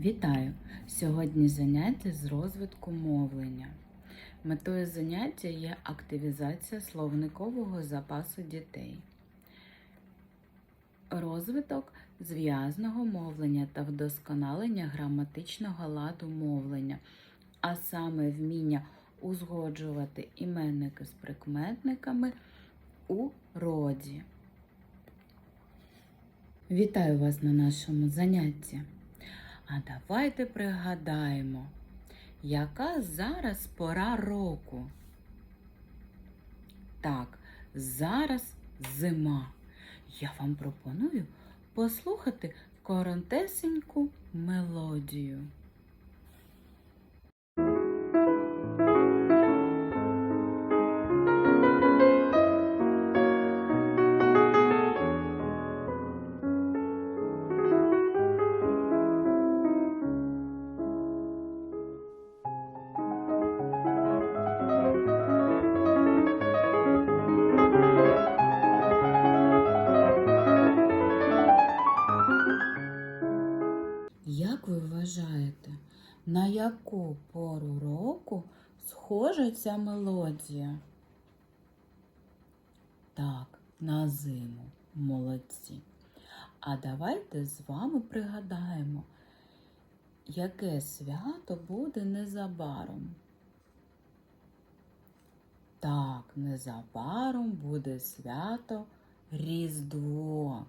Вітаю! Сьогодні заняття з розвитку мовлення. Метою заняття є активізація словникового запасу дітей, розвиток зв'язного мовлення та вдосконалення граматичного ладу мовлення, а саме вміння узгоджувати іменники з прикметниками у роді. Вітаю вас на нашому занятті. А давайте пригадаємо, яка зараз пора року? Так, зараз зима. Я вам пропоную послухати коротесеньку мелодію. Як ви вважаєте, на яку пору року схожа ця мелодія? Так, на зиму. Молодці. А давайте з вами пригадаємо, яке свято буде незабаром. Так, незабаром буде свято Різдво.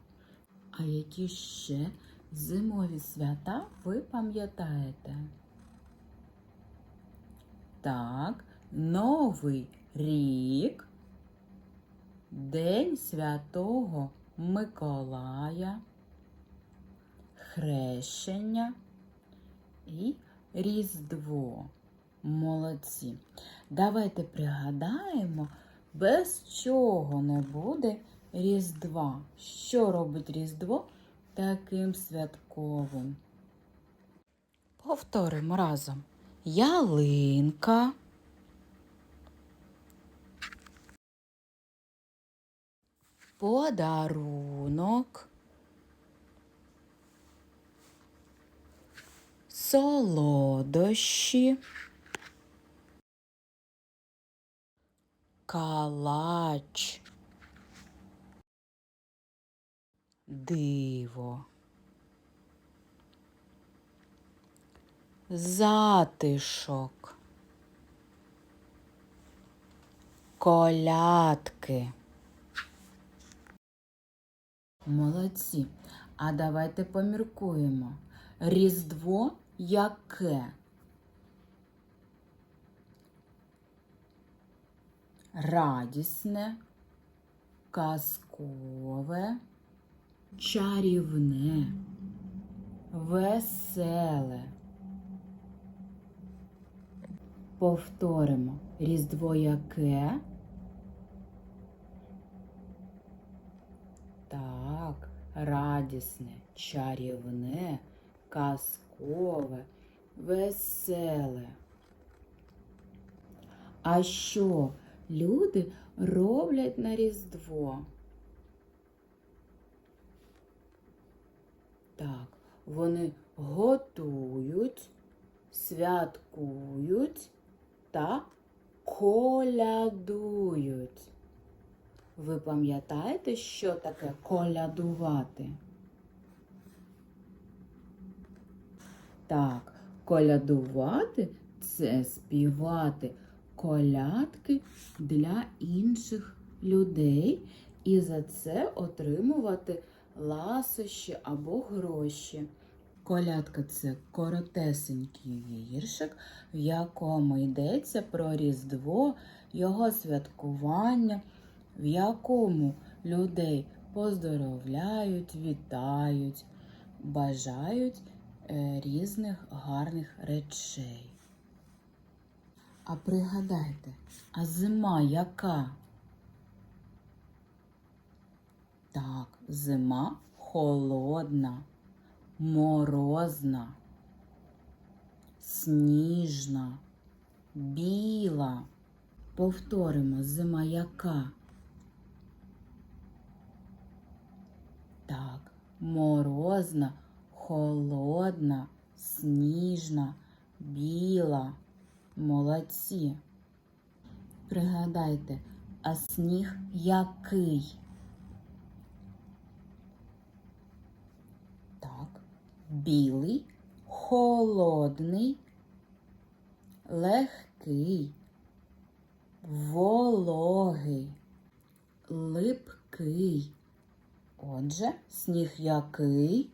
А які ще зимові свята ви пам'ятаєте? Так, Новий рік, День Святого Миколая, Хрещення і Різдво. Молодці. Давайте пригадаємо, без чого не буде Різдва. Що робить Різдво таким святковим? Повторимо разом. Ялинка. Подарунок. Солодощі. Калач. Диво. Затишок. Колядки. Молодці. А давайте поміркуємо. Різдво яке? Радісне, казкове, чарівне, веселе. Повторимо. Різдво яке? Так, радісне, чарівне, казкове, веселе. А що люди роблять на Різдво? Так, вони готують, святкують та колядують. Ви пам'ятаєте, що таке колядувати? Так, колядувати це співати колядки для інших людей і за це отримувати ласощі або гроші. Колядка це коротесенький віршик, в якому йдеться про Різдво, його святкування, в якому людей поздоровляють, вітають, бажають е, різних гарних речей. А пригадайте, а зима яка? Так, зима холодна, морозна, сніжна, біла. Повторимо, зима яка? Так, морозна, холодна, сніжна, біла. Молодці. Пригадайте, а сніг який? Так, білий, холодний, легкий, вологий, липкий. Отже, сніг який?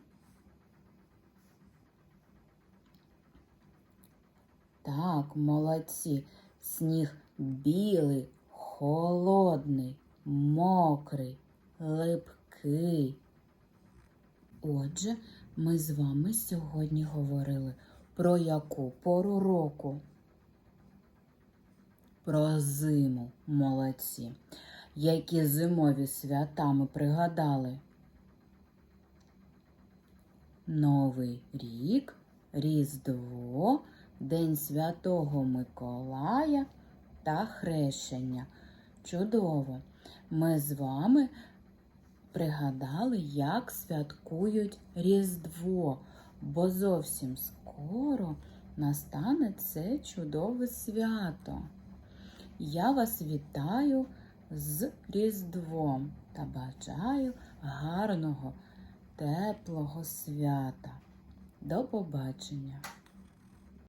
Так, молодці. Сніг білий, холодний, мокрий, липкий. Отже, ми з вами сьогодні говорили про яку пору року? Про зиму, молодці. Які зимові свята ми пригадали? Новий рік, Різдво, День Святого Миколая та Хрещення. Чудово! Ми з вами пригадали, як святкують Різдво, бо зовсім скоро настане це чудове свято. Я вас вітаю з Різдвом та бажаю гарного, теплого свята. До побачення!